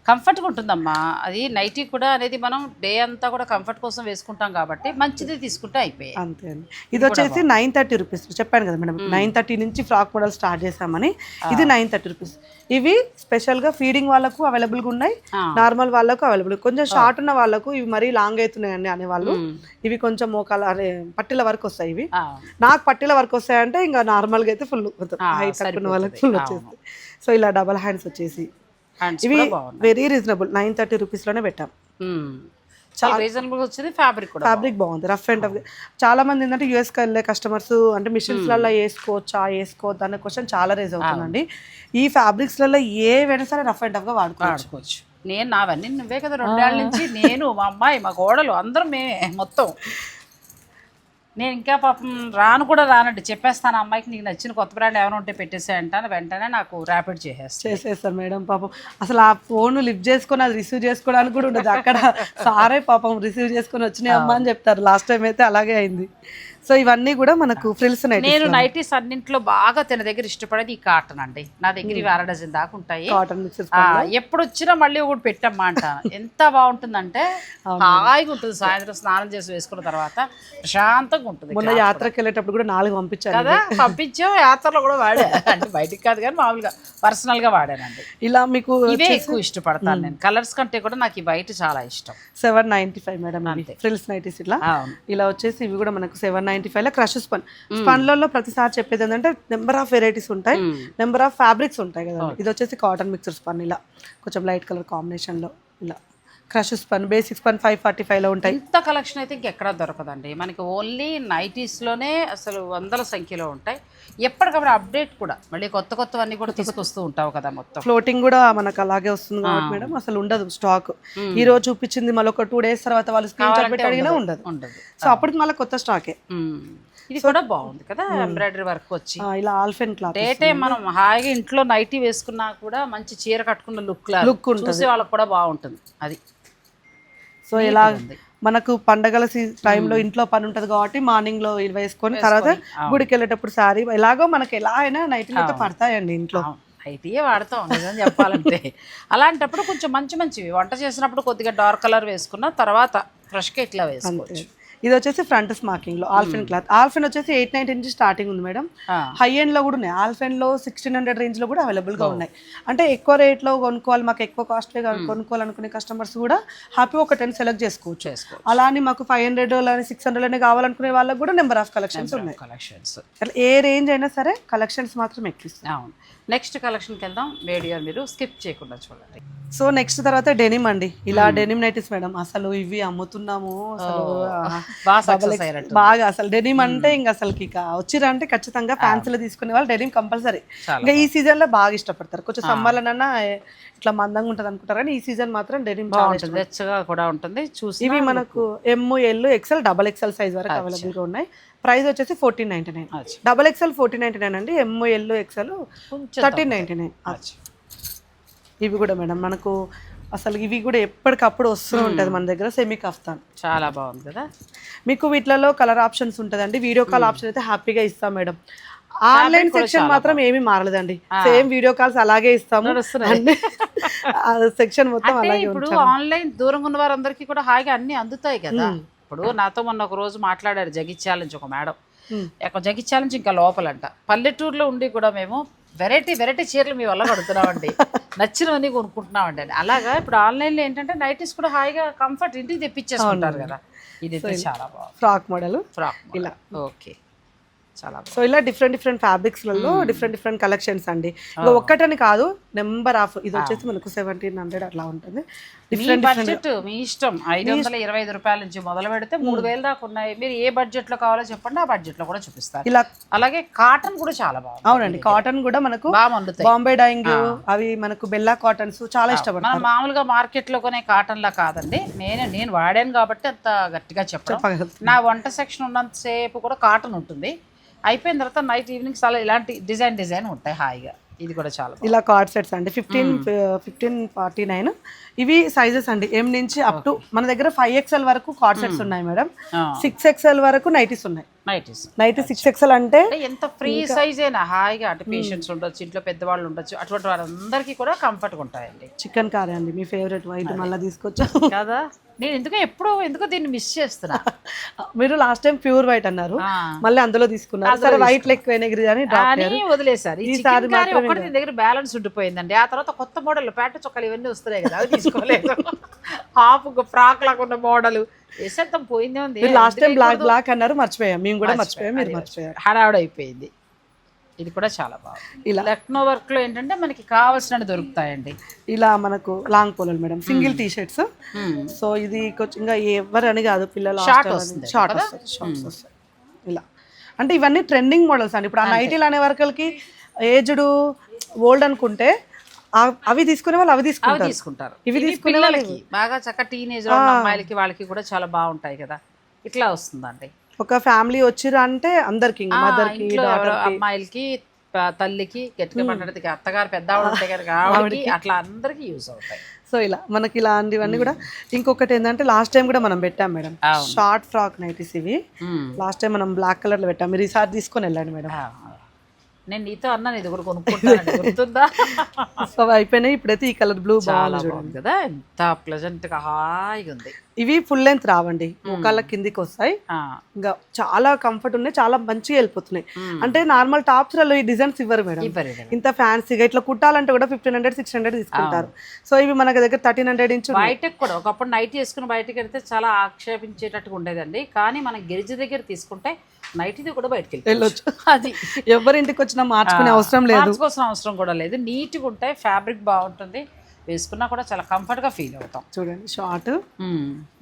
కంఫర్ట్గా ఉంటుందమ్మా. అది నైటీ కూడా అనేది మనం డే అంతా కూడా కంఫర్ట్ కోసం వేసుకుంటాం కాబట్టి మంచిది తీసుకుంటే అయిపోయాయి. అంతే అండి. ఇది వచ్చేసి నైన్ థర్టీ రూపీస్. చెప్పాను కదా మేడం నైన్ థర్టీ నుంచి ఫ్రాక్ మోడల్ స్టార్ట్ చేసామని ఇది నైన్ థర్టీ రూపీస్. ఇవి స్పెషల్గా ఫీడింగ్ వాళ్ళకు అవైలబుల్గా ఉన్నాయి. నార్మల్ వాళ్ళకు అవైలబుల్. కొంచెం షార్ట్ ఉన్న వాళ్ళకు ఇవి మరీ లాంగ్ అవుతున్నాయండి అనే వాళ్ళు. ఇవి కొంచెం మోకాల అరే పట్టిల వరకు వస్తాయి ఇవి. నాకు పట్టిల వరకు వస్తాయంటే ఇంకా నార్మల్గా అయితే ఫుల్ హైట్ వాళ్ళకి ఫుల్ వచ్చేస్తాయి. సో ఇలా డబల్ హ్యాండ్స్ వచ్చేసి ఇవి వెరీ రీజనబుల్ నైన్ థర్టీ రూపీస్లోనే పెట్టాం. మ్మ్. చాలా రీజనబుల్ వచ్చింది ఫ్యాబ్రిక్ కూడా ఫ్యాబ్రిక్ బాగుంది. రఫ్ అండ్ టఫ్ చాలా మంది ఏంటంటే యూఎస్కి వెళ్ళే కస్టమర్స్ అంటే మిషన్స్లలో వేసుకోవచ్చా వేసుకోవద్దా అనే క్వశ్చన్ చాలా రేజ్ అవుతుందండి. ఈ ఫ్యాబ్రిక్స్లలో ఏ వేణా సరే రఫ్ అండ్ టఫ్గా వాడుకోవచ్చు. నేను నావన్నీ నువ్వే కదా రెండేళ్ళ నుంచి నేను మా అమ్మాయి మా కోడలు అందరం మేమే మొత్తం. నేను ఇంకా పాపం రాను కూడా రానండి చెప్పేస్తాను అమ్మాయికి నీకు నచ్చిన కొత్త బ్రాండ్ ఏమైనా ఉంటే పెట్టేసేయంటాను వెంటనే నాకు ర్యాపిడ్ చేసేస్తాను. చేసేస్తారు మేడం పాపం అసలు ఆ ఫోన్ లిఫ్ట్ చేసుకొని అది రిసీవ్ చేసుకోవడానికి కూడా ఉండదు. అక్కడ సారే పాపం రిసీవ్ చేసుకొని వచ్చినాయి అమ్మ అని చెప్తారు. లాస్ట్ టైం అయితే అలాగే అయింది. సో ఇవన్నీ కూడా మనకు ఫ్రిల్స్ నేను నైటీస్ అన్నింటిలో బాగా తిన దగ్గర ఇష్టపడేది ఈ కాటన్ అండి. నా దగ్గర ఇవి అర డజన్ దాకా ఉంటాయి. కాటన్ ఎప్పుడు వచ్చినా మళ్ళీ ఒకటి పెట్టమ్మా అంటాను. ఎంత బాగుంటుందంటే హాయిగా ఉంటుంది. సాయంత్రం స్నానం చేసి వేసుకున్న తర్వాత ప్రశాంతంగా ఉంటుంది మొన్న యాత్రకి వెళ్ళేటప్పుడు కూడా నాలుగు పంపించారు కదా పంపించాం యాత్రలో కూడా వాడా అంటే బయటికి కాదు కానీ మామూలుగా పర్సనల్గా వాడానండి. ఇలా మీకు ఇవే ఎక్కువ ఇష్టపడతాను నేను. కలర్స్ కంటే కూడా నాకు ఈ వైట్ చాలా ఇష్టం. సెవెన్ నైన్టీ ఫైవ్ మేడం ఇవి. ఫ్రిల్స్ నైటీస్ ఇట్లా? ఇలా వచ్చేసి ఇవి కూడా మనకు సెవెన్ నైన్టీ ఫైవ్లో క్రష్ స్పన్. స్పన్లలో ప్రతిసారి చెప్పేది ఏంటంటే నెంబర్ ఆఫ్ వెరైటీస్ ఉంటాయి నెంబర్ ఆఫ్ ఫ్యాబ్రిక్స్ ఉంటాయి కదా ఇది వచ్చేసి కాటన్ మిక్సర్ స్పన్ ఇలా కొంచెం లైట్ కలర్ కాంబినేషన్లో ఇలా. Crush spun basic spun five forty ఫైవ్లో ఉంటాయి. ఇంత కలెక్షన్ అయితే ఇంకెక్కడా దొరకదండి. మనకి ఓన్లీ నైటీస్లోనే అసలు వందల సంఖ్యలో ఉంటాయి. ఎప్పటికప్పుడు అప్డేట్ కూడా మళ్ళీ కొత్త కొత్తవన్నీ కూడా తీసుకొస్తూ ఉంటావు కదా మొత్తం. ఫ్లోటింగ్ కూడా మనకు అలాగే వస్తుంది కాబట్టి మేడం అసలు ఉండదు స్టాక్. ఈ రోజు చూపించింది మళ్ళీ ఒక టూ డేస్ తర్వాత వాళ్ళు స్క్రీన్ షాట్ పెట్టి అడిగినా ఉండదు ఉండదు. సో అప్పటికి మళ్ళీ కొత్త స్టాకే. ఇది కూడా బాగుంది కదా ఎంబ్రాయిడరీ వర్క్ వచ్చి. ఇలా ఆల్ఫెన్ క్లాత్ డే టైం మనం హాయిగా ఇంట్లో నైటీ వేసుకున్నా కూడా మంచి చీర కట్టుకున్న లుక్ Look చూసే వాళ్ళకి కూడా బాగుంటుంది అది. సో ఇలా మనకు పండగల సీ టైంలో ఇంట్లో పని ఉంటుంది కాబట్టి మార్నింగ్లో వేసుకొని తర్వాత గుడికి వెళ్ళేటప్పుడు సారీ ఎలాగో మనకి ఎలా అయినా నైట్లు అయితే పడతాయండి ఇంట్లో. ఐటీఏ వాడతాం నిజం చెప్పాలంటే. అలాంటప్పుడు కొంచెం మంచి మంచివి. వంట చేసినప్పుడు కొద్దిగా డార్క్ కలర్ వేసుకున్న తర్వాత ఫ్రెష్గా ఇట్లా వేసుకోవచ్చు. ఇది వచ్చేసి ఫ్రంట్ స్మాకింగ్లో ఆల్ఫిన్ క్లాత్. ఆల్ఫిన్ వచ్చేసి ఎయిట్ నైన్టీ నుంచి స్టార్టింగ్ ఉంది మేడం. హై ఎండ్లో కూడా ఉన్నాయి. ఆల్ఫెన్లో సిక్స్టీన్ హండ్రెడ్ రేంజ్లో కూడా అవైలబుల్గా ఉన్నాయి. అంటే ఎక్కువ రేట్లో కొనుక్కోవాలి మాకు ఎక్కువ కాస్ట్లీ కొనుక్కోవాలనుకునే కస్టమర్స్ కూడా హ్యాపీ ఒక టెన్ సెలెక్ట్ చేసుకోవచ్చు. చేసుకోవచ్చు. అలా అని మాకు ఫైవ్ హండ్రెడ్ సిక్స్ హండ్రెడ్ అని కావాలనుకునే వాళ్ళకి కూడా నెంబర్ ఆఫ్ కలెక్షన్స్ ఉన్నాయి. కలెక్షన్స్ ఏ రేంజ్ అయినా సరే కలెక్షన్స్ మాత్రం ఎక్కిస్తాం అవును. నెక్స్ట్ కలెక్షన్కి వెళ్దాం. వీడియో మీరు స్కిప్ చేయకుండా చూడండి. సో నెక్స్ట్ తర్వాత డెనిమ్ అండి. ఇలా డెనిమ్ నైటిస్ మేడం అసలు ఇవి అమ్ముతున్నాము అసలు. బాగా అసలు డెనిమ్ అంటే ఇంకా అసలుకి ఇక వచ్చిరంటే ఖచ్చితంగా ఫ్యాన్సీలో తీసుకునే వాళ్ళు డెనిమ్ కంపల్సరీ. ఇంకా ఈ సీజన్లో బాగా ఇష్టపడతారు. కొంచెం సమ్మర్లోనన్నా ఇట్లా మందంగా ఉంటుంది అనుకుంటారు కానీ ఈ సీజన్ మాత్రం డెనిమ్ బాగుంటుంది. వెచ్చగా కూడా ఉంటుంది. చూసి ఇవి మనకు M L XL double XL size వరకు అవైలబుల్గా ఉన్నాయి. ప్రైస్ వచ్చేసి fourteen ninety nine. Double XL fourteen ninety nine అండి ఎమ్ ఎల్ ఎక్సెల్ కొంచెం థర్టీన్ నైన్టీ నైన్. ఇవి కూడా మేడం మనకు అసలు ఇవి కూడా ఎప్పటికప్పుడు వస్తూ ఉంటుంది మన దగ్గర సెమీ కఫ్తాన్ చాలా బాగుంది కదా? మీకు వీటిలలో కలర్ ఆప్షన్స్ ఉంటుందండి వీడియో కాల్ ఆప్షన్ అయితే హ్యాపీగా ఇస్తాం మేడం. ఆన్లైన్ సెక్షన్ మాత్రం ఏమీ మారలేదండి. సేమ్ వీడియో కాల్స్ అలాగే ఇస్తాము. సెక్షన్ మొత్తం అలాగే ఇప్పుడు ఆన్లైన్ దూరంగా ఉన్న వారందరికీ కూడా హాయిగా అన్ని అందుతాయి కదా? ఇప్పుడు నాతో మొన్న ఒక రోజు మాట్లాడారు జగిత్యాల నుంచి ఒక మేడం. జగిత్యాల నుంచి ఇంకా లోపలంట. పల్లెటూరులో ఉండి కూడా మేము వెరైటీ వెరైటీ చీరలు మీ వల్ల కడుతున్నామండి నచ్చినవన్నీ కొనుక్కుంటున్నామండి అని. అలాగా ఇప్పుడు ఆన్లైన్లో ఏంటంటే నైటీస్ కూడా హాయిగా కంఫర్ట్ ఇంటికి తెప్పించేసుకుంటారు కదా. ఇది చాలా బాగుంది. Frock model. ఫ్రాక్ ఇలా. ఓకే. చాలా సో ఇలా డిఫరెంట్ డిఫరెంట్ ఫ్యాబ్రిక్స్లలో డిఫరెంట్ డిఫరెంట్ కలెక్షన్స్ అండి. ఇంకా ఒక్కటని కాదు నెంబర్ ఆఫ్ ఇది వచ్చేసి మనకు సెవెంటీన్ హండ్రెడ్ అట్లా ఉంటుంది. డిఫరెంట్ బడ్జెట్ మీ ఇష్టం. ఐదు వందల ఇరవై ఐదు రూపాయల నుంచి మొదలు పెడితే మూడు వేలు దాకా ఉన్నాయి. మీరు ఏ బడ్జెట్లో కావాలో చెప్పండి ఆ బడ్జెట్లో కూడా చూపిస్తారు. ఇలా అలాగే కాటన్ కూడా చాలా బాగుంది అవునండి కాటన్ కూడా మనకు బాంబే డైయింగ్ అవి మనకు బెల్లా కాటన్స్ చాలా ఇష్టపడతారు. మనం మామూలుగా మార్కెట్లో కొనే కాటన్ లా కాదండి. నేను నేను వాడాను కాబట్టి అంత గట్టిగా చెప్పగలుగుతాను. నా వంట సెక్షన్ ఉన్నంతసేపు కూడా కాటన్ ఉంటుంది. అయిపోయిన తర్వాత నైట్ ఈవినింగ్ చాలా ఇలాంటి డిజైన్ డిజైన్ ఉంటాయి హాయిగా. ఇది కూడా చాలా. ఇలా కార్డ్ సెట్స్ అండి. ఫిఫ్టీన్ ఫిఫ్టీన్ ఫార్టీ నైన్ ఇవి సైజెస్ అండి. ఎం నుంచి అప్ టు మన దగ్గర ఫైవ్ ఎక్స్ఎల్ వరకు కార్డ్ సెట్స్ ఉన్నాయి మేడం సిక్స్ ఎక్స్ఎల్ వరకు నైటీస్ ఉన్నాయి. నైటీస్ నైటీ సిక్స్ ఎక్స్ఎల్ అంటే ఎంత ఫ్రీ సైజ్ అయినా హాయిగా అటు పేషెంట్స్ ఉండొచ్చు ఇంట్లో పెద్దవాళ్ళు ఉండొచ్చు అటువంటి వారందరికీ కూడా కంఫర్ట్గా ఉంటాయండి. చికెన్ కారే అండి మీ ఫేవరెట్ వైట్ మళ్ళీ తీసుకొచ్చా. కదా? నేను ఎందుకో ఎప్పుడో ఎందుకో దీన్ని మిస్ చేస్తున్నా. మీరు లాస్ట్ టైం ప్యూర్ వైట్ అన్నారు. మళ్ళీ అందులో తీసుకున్నారు. సరే వైట్ లెక్క వెనగిరి అని ఈ ఈసారి ఒకటి దగ్గర బ్యాలెన్స్ ఉండిపోయిందండి. ఆ తర్వాత కొత్త మోడల్ ప్యాంటు చొక్కలు ఇవన్నీ వస్తున్నాయి కదా అవి తీసుకోలేదు హాఫ్ ఫ్రాక్ లాగా ఉన్న మోడల్. వేసేద్దాం పోయిందే ఉంది. లాస్ట్ టైం బ్లాక్ బ్లాక్ అన్నారు మర్చిపోయాం. మేము కూడా మర్చిపోయాం. మీరు మర్చిపోయారు. అయిపోయింది. ఇది కూడా చాలా బాగుంది. ఇలా. లక్నో వర్క్లో ఏంటంటే మనకి కావాల్సినవి దొరుకుతాయండి. ఇలా మనకు long పోలలు madam. Single T shirts so ఇది కొంచెం ఇంకా ఎవరు అని కాదు పిల్లలు Short వస్తుంది షార్ట్ వస్తుంది షార్ట్స్ వస్తాయి ఇలా. అంటే ఇవన్నీ ట్రెండింగ్ మోడల్స్ అండి. ఇప్పుడు ఆ నైటీలు అనే వరకలకి ఏజ్డ్ ఓల్డ్ అనుకుంటే అవి తీసుకునే వాళ్ళు అవి తీసుకుంటారు. తీసుకుంటారు. ఇవి తీసుకునే పిల్లలకి బాగా చక్క టీనేజ్ అమ్మాయిలకి వాళ్ళకి కూడా చాలా బాగుంటాయి కదా. ఇట్లా వస్తుందండి. ఒక ఫ్యామిలీ వచ్చిర్రు అంటే అందరికి మదర్కి అమ్మాయిలకి తల్లికి గట్టిగా పట్టడానికి అత్తగారు కనుక ఆవిడకి అట్లా అందరికి యూజ్ అవుతాయి. సో ఇలా మనకి ఇలాంటివన్నీ కూడా ఇంకొకటి ఏంటంటే లాస్ట్ టైం కూడా మనం పెట్టాం మేడం. షార్ట్ ఫ్రాక్ నైటీస్ ఇవి. లాస్ట్ టైం మనం బ్లాక్ కలర్లో పెట్టాం. మీరు ఈసారి తీసుకొని వెళ్ళండి మేడం. నేను నీతో అన్నాను ఇది కూడా కొనుక్కుంటాను గుర్తుందా? సో అయిపోయినాయి. ఇప్పుడైతే ఈ కలర్ బ్లూ చాలా బాగుంది కదా. ఎంత ప్లెజెంట్గా హాయిగా ఉంది. ఇవి ఫుల్ లెంత్ రావండి. మోకాళ్ళ కిందికి వస్తాయి. ఇంకా చాలా కంఫర్ట్ ఉన్నాయి. చాలా మంచిగా వెళ్ళిపోతున్నాయి. అంటే నార్మల్ టాప్స్లలో ఈ డిజైన్స్ ఇవ్వరు మేడం. ఇంత ఫ్యాన్సీగా ఇట్లా కుట్టాలంటే కూడా ఫిఫ్టీన్ హండ్రెడ్ సిక్స్ హండ్రెడ్ తీసుకుంటారు. సో ఇవి మన దగ్గర థర్టీన్ హండ్రెడ్ ఇంచు. బయటకు కూడా ఒకప్పుడు నైట్ వేసుకుని బయటకు వెళ్తే చాలా ఆక్షేపించేటట్టుగా ఉండేదండి. కానీ మనం గిరిజ దగ్గర తీసుకుంటే నైట్ది కూడా బయటకు వెళ్ళొచ్చు. అది. ఎవరింటికి వచ్చినా మార్చుకునే అవసరం లేదు. మార్చుకోవాల్సిన అవసరం కూడా లేదు. నీట్గా ఉంటాయి ఫ్యాబ్రిక్ బాగుంటుంది. వేసుకున్నా కూడా చాలా కంఫర్ట్గా ఫీల్ అవుతాం. చూడండి షార్ట్.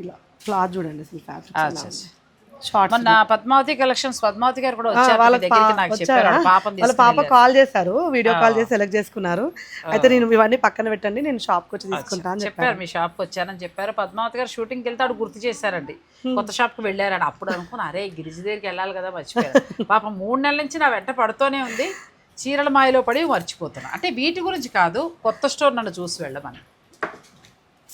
ఇలా క్లాత్ చూడండి అసలు ఫ్యాబ్రిక్ మొన్న పద్మావతి కలెక్షన్స్ పద్మావతి గారు కూడా వచ్చారు వాళ్ళ పాపం కాల్ చేశారు వీడియో కాల్ చేసి సెలెక్ట్ చేసుకున్నారు. అయితే నేను ఇవన్నీ పక్కన పెట్టండి నేను షాప్కి వచ్చి తీసుకుంటా అని చెప్పాను చెప్పారు. మీ షాప్కి వచ్చానని చెప్పారు. పద్మావతి గారు షూటింగ్కి వెళ్తే ఆడు గుర్తు చేశారండి. కొత్త షాప్కి వెళ్ళారని అప్పుడు అనుకున్నా అరే గిరిజి దగ్గరికి వెళ్ళాలి కదా మర్చిపోయారు పాపం మూడు నెలల నుంచి నా వెంట పడుతూనే ఉంది. చీరల మాయలో పడి మర్చిపోతున్నా. అంటే వీటి గురించి కాదు కొత్త స్టోర్ నన్ను చూసి వెళ్ళమని.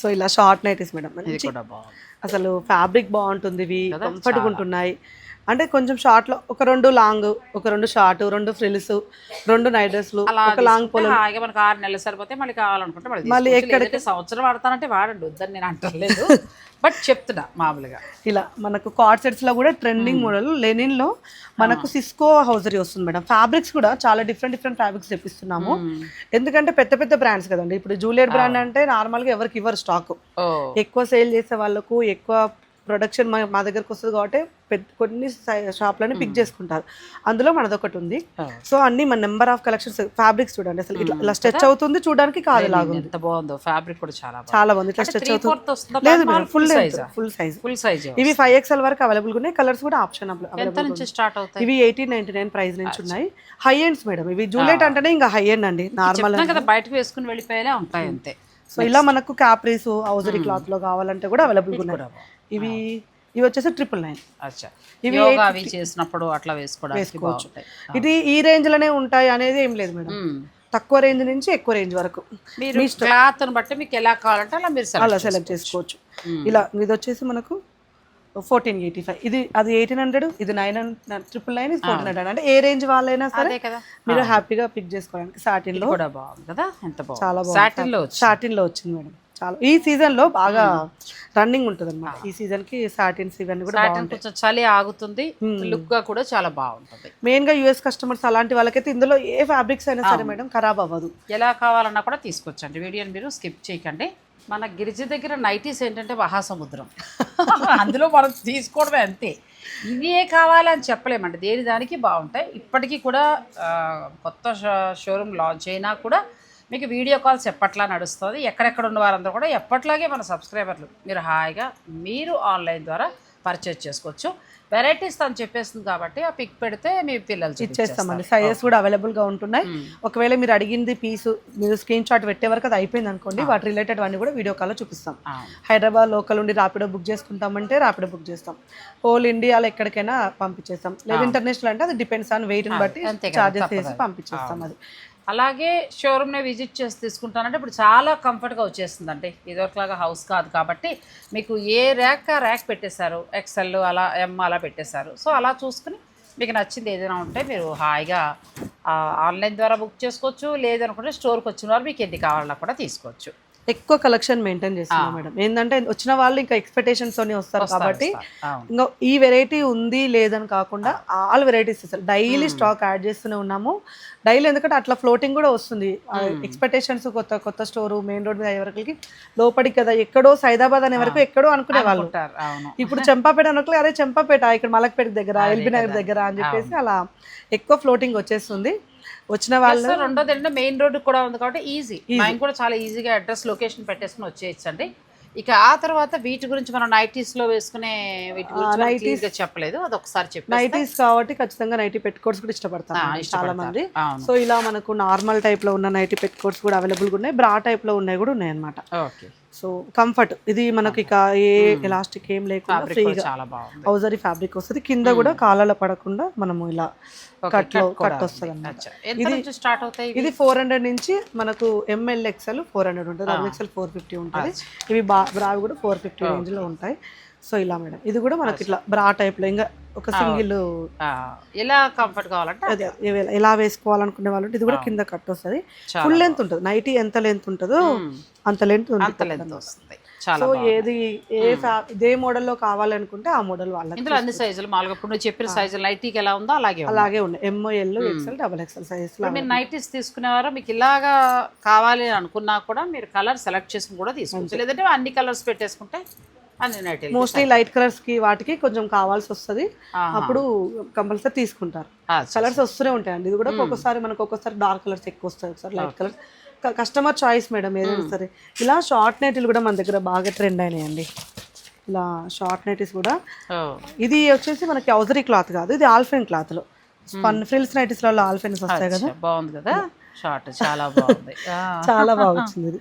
సో ఇలా షార్ట్ నైటీస్ మేడం. ఇది కూడా బాగుంది. అసలు ఫ్యాబ్రిక్ బాగుంటుంది ఇవి కంఫర్ట్గా ఉంటున్నాయి అంటే కొంచెం షార్ట్లో ఒక రెండు లాంగ్ ఒక రెండు షార్ట్ రెండు ఫ్రిల్స్ రెండు నైట్ డ్రెస్లు ఒక లాంగ్ తీసుకుంటే హాయిగా మనకు ఆరు నెలలు సరిపోతే మళ్ళీ కావాలనుకుంటే మళ్ళీ. ఎక్కడికి- సంవత్సరం వాడతానంటే వాడండి వద్దని నేను అంటలేదు. బట్ చెప్తున్నా మామూలుగా. ఇలా మనకు కార్డ్ సెట్స్లో కూడా ట్రెండింగ్ మోడల్ లెనిన్లో మనకు సిస్కో హౌజరీ వస్తుంది మేడం. ఫ్యాబ్రిక్స్ కూడా చాలా డిఫరెంట్ డిఫరెంట్ ఫ్యాబ్రిక్స్ తెప్పిస్తున్నాము. ఎందుకంటే పెద్ద పెద్ద బ్రాండ్స్ కదండి. ఇప్పుడు జూలియట్ బ్రాండ్ అంటే నార్మల్గా ఎవరికి ఇవ్వరు స్టాక్ ఎక్కువ సేల్ చేసే వాళ్ళకు ఎక్కువ ప్రొడక్షన్ మా మా దగ్గరకు వస్తుంది కాబట్టి కొన్ని షాప్లని పిక్ చేసుకుంటారు. అందులో మనది ఒకటి ఉంది. సో అన్ని మన నెంబర్ ఆఫ్ కలెక్షన్స్ ఫ్యాబ్రిక్స్ చూడండి. అసలు ఇట్లా ఇలా స్ట్రెచ్ అవుతుంది చూడడానికి కాదు లాగుంది ఎంత బాగుందో. ఫ్యాబ్రిక్ కూడా చాలా చాలా బాగుంది. ఇట్లా స్ట్రెచ్ అవుతుంది. లేదు? Full size? Full size full size ఇవి ఫైవ్ ఎక్స్ఎల్ వరకు అవైలబుల్ ఉన్నాయి. కలర్స్ కూడా ఆప్షన్ ఎంత అవైలబుల్ నుంచి స్టార్ట్ అవుతాయి? ఇవి ఎయిటీన్ నైన్టీ నైన్ ప్రైస్ నుంచి ఉన్నాయి. హై ఎండ్స్ మేడం ఇవి జూలెట్ అంటేనే ఇంకా హై ఎండ్ అండి. నార్మల్ కదా బయటకు వేసుకుని వెళ్ళిపోయేలా ఉంటాయి అంతే. సో ఇలా మనకు క్యాప్రీస్ హౌజరీ క్లాత్లో కావాలంటే కూడా అవైలబుల్ ఉన్నాయి. ఇవి ఇవి వచ్చేసి ట్రిపుల్ నైన్ అచ్చా. యోగా అవి చేసినప్పుడు అట్లా వేసుకోవడానికి బాగుంటాయి. ఇది ఈ రేంజ్లోనే ఉంటాయి అనేది ఏం లేదు మేడం. తక్కువ రేంజ్ నుంచి ఎక్కువ రేంజ్ వరకు. మీరు క్లాత్ బట్టి మీకు ఎలా కావాలంటే అలా మీరు అలా సెలెక్ట్ చేసుకోవచ్చు. ఇలా ఇది వచ్చేసి మనకు ఫోర్టీన్ ఎయిటీ ఫైవ్. ఇది అది ఎయిటీన్ హండ్రెడ్ ఇది nine triple nine fourteen hundred. అంటే ఏ రేంజ్ వాళ్ళైనా సరే కదా. మీరు హ్యాపీగా పిక్ చేసుకోవడానికి సాటిన్లో కూడా బాగుంది కదా. ఎంత బాగుంది. చాలా సాటిన్లో సాటిన్లో వచ్చింది మేడం. చాలా ఈ సీజన్లో బాగా రన్నింగ్ ఉంటుంది అనమాట ఈ సీజన్కి సాటిన్స్ ఇవన్నీ కూడా కొంచెం చలి ఆగుతుంది. లుక్గా కూడా చాలా బాగుంటుంది. మెయిన్గా యూఎస్ కస్టమర్స్ అలాంటి వాళ్ళకైతే ఇందులో ఏ ఫ్యాబ్రిక్స్ అయినా సరే మేడం ఖరాబ్ అవ్వదు. ఎలా కావాలన్నా కూడా తీసుకొచ్చండి. వీడియోని మీరు స్కిప్ చేయకండి. మన గిరిజ దగ్గర నైటీస్ ఏంటంటే మహాసముద్రం. అందులో మనం తీసుకోవడమే అంతే. ఇవే కావాలని చెప్పలేమండి. దేని దానికి బాగుంటాయి? ఇప్పటికీ కూడా కొత్త షోరూమ్ లాంచ్ అయినా కూడా మీకు వీడియో కాల్స్ ఎప్పట్లా నడుస్తుంది? ఎక్కడెక్కడ ఉన్న వారందరూ కూడా ఎప్పట్లాగే మన సబ్స్క్రైబర్లు. మీరు హాయిగా మీరు ఆన్లైన్ ద్వారా పర్చేజ్ చేసుకోవచ్చు. వెరైటీస్ తను చెప్పేస్తుంది కాబట్టి ఆ పిక్ పెడితే మీ పిల్లలు ఇచ్చేస్తామండి. సైజెస్ కూడా అవైలబుల్గా ఉంటున్నాయి. ఒకవేళ మీరు అడిగింది పీస్ మీరు స్క్రీన్ షాట్ పెట్టే వరకు అది అయిపోయింది అనుకోండి వాటి రిలేటెడ్ అన్ని కూడా వీడియో కాల్లో చూపిస్తాం. అవును. హైదరాబాద్ లోకల్ ఉండి ర్యాపిడో బుక్ చేసుకుంటామంటే ర్యాపిడో బుక్ చేస్తాం. హోల్ ఇండియాలో ఎక్కడికైనా పంపించేస్తాం. లేదు ఇంటర్నేషనల్ అంటే అది డిపెండ్స్ ఆన్ వెయిట్ బట్టి చార్జెస్ వేసి. పంపించేస్తాం అది. అలాగే షోరూమ్ని విజిట్ చేసి తీసుకుంటానంటే ఇప్పుడు చాలా కంఫర్ట్గా వచ్చేస్తుందండి. ఇదివరకులాగా హౌస్ కాదు కాబట్టి మీకు ఏ ర్యాక్ ఆ ర్యాక్ పెట్టేశారు? ఎక్సెల్ అలా ఎమ్ అలా పెట్టేశారు. సో అలా చూసుకుని మీకు నచ్చింది ఏదైనా ఉంటే మీరు హాయిగా ఆన్లైన్ ద్వారా బుక్ చేసుకోవచ్చు. లేదనుకుంటే స్టోర్కి వచ్చిన వారు మీకు ఎన్ని కావాలన్నా కూడా తీసుకోవచ్చు. ఎక్కువ కలెక్షన్ మెయింటైన్ చేస్తున్నాం మేడం. ఏంటంటే వచ్చిన వాళ్ళు ఇంకా ఎక్స్పెక్టేషన్స్ తోనే వస్తారు కాబట్టి. ఇంకా ఈ వెరైటీ ఉంది లేదని కాకుండా ఆల్ వెరైటీస్ అసలు డైలీ స్టాక్ యాడ్ చేస్తూనే ఉన్నాము. డైలీ ఎందుకంటే అట్లా ఫ్లోటింగ్ కూడా వస్తుంది. ఎక్స్పెక్టేషన్స్ కొత్త కొత్త స్టోర్ మెయిన్ రోడ్ మీద ఎవరికి లోపలికి కదా ఎక్కడో సైదాబాద్ అనే వరకు ఎక్కడో అనుకునే వాళ్ళు. ఇప్పుడు చెంపాపేట అనుకోలే అరే చెంపాపేట ఇక్కడ మలక్పేట దగ్గర ఎల్బీ నగర్ దగ్గర అని చెప్పేసి అలా ఎక్కువ ఫ్లోటింగ్ వచ్చేస్తుంది. వచ్చిన వాళ్ళు రెండోది ఏంటంటే మెయిన్ రోడ్డు కూడా ఉంది కాబట్టి ఈజీ మేము కూడా చాలా ఈజీగా అడ్రస్ లొకేషన్ పెట్టేసుకుని వచ్చేయచ్చండి. ఇక ఆ తర్వాత వీటి గురించి మనం నైటీస్లో వేసుకునే వీటి గురించి గా చెప్పలేదు. అది ఒకసారి చెప్పి నైటీస్ కాబట్టి ఖచ్చితంగా నైటీ పెట్టుకోట్స్ కూడా ఇష్టపడతారు. చాలా మంది సో ఇలా మనకు నార్మల్ టైప్లో ఉన్న నైటీ పెట్టుకోట్స్ కూడా అవైలబుల్ ఉన్నాయి. బ్రా టైప్లో ఉన్నాయి కూడా ఉన్నాయి అన్నమాట ఓకే సో కంఫర్ట్. ఇది మనకి ఏ ఎలాస్టిక్ ఏం లేకుండా ఫ్రీగా హౌజరీ ఫ్యాబ్రిక్ వస్తుంది. కింద కూడా కాలాల పడకుండా మనము ఇలా కట్లో కట్. వస్తుంది నుంచి స్టార్ట్ అవుతాయి? ఇది ఫోర్ హండ్రెడ్ నుంచి మనకు M L XL four hundred ఉంటుంది. ఎక్సెల్ ఫోర్ ఫిఫ్టీ ఉంటుంది. ఇవి బా బ్రావి కూడా ఫోర్ ఫిఫ్టీ రేంజ్లో ఉంటాయి. సో ఇలా మేడం. ఇది కూడా మనకి ఇట్లా బ్రా టైప్లో ఇంకా ఒక సింగిల్ ఎలా కంఫర్ట్ కావాలంటే అదే ఎలా- వేసుకోవాలనుకునే వాళ్ళు ఇది కూడా కింద కట్ వస్తుంది. ఫుల్ లెంత్ ఉంటుంది. నైటీ ఎంత లెంత్ ఉంటుందో అంత లెంత్ ఉంది అంత లెంత్ వస్తుంది. సో. ఏది ఏ ఇదే మోడల్లో కావాలనుకుంటే ఆ మోడల్ వాళ్ళకి ఇందులో అన్ని సైజులు మామూలుగా ఇప్పుడు నువ్వు చెప్పిన సైజులు నైటీకి ఎలా ఉందో అలాగే. అలాగే ఉన్నాయి. MO L XL double XL size మీరు నైటీస్ తీసుకునేవారు? మీకు ఇలాగా కావాలి అని అనుకున్నా కూడా మీరు కలర్ సెలెక్ట్ చేసుకుని కూడా తీసుకోవచ్చు. లేదంటే అన్ని కలర్స్ పెట్టేసుకుంటే మోస్ట్లీ లైట్ కలర్స్కి వాటికి కొంచెం కావాల్సి వస్తుంది. అప్పుడు కంపల్సరీ తీసుకుంటారు. కలర్స్ వస్తూనే ఉంటాయండి. ఇది కూడా ఒక్కొక్కసారి మనకు ఒక్కొక్కసారి డార్క్ కలర్స్ ఎక్కువ వస్తాయి. ఒకసారి light colours customer choice madam ఏదైనా సరే. ఇలా షార్ట్ నైటీలు కూడా మన దగ్గర బాగా ట్రెండ్ అయినాయండి. ఇలా షార్ట్ నైటీస్ కూడా. ఇది వచ్చేసి మనకి ఔజరీ క్లాత్ కాదు. ఇది ఆల్ఫెన్ క్లాత్లో. స్పన్ ఫ్రిల్స్ నైటీస్లో ఆల్ఫెన్స్ వస్తాయి కదా. బాగుంది కదా? షార్ట్ చాలా బాగుంది. చాలా బాగా వచ్చింది ఇది.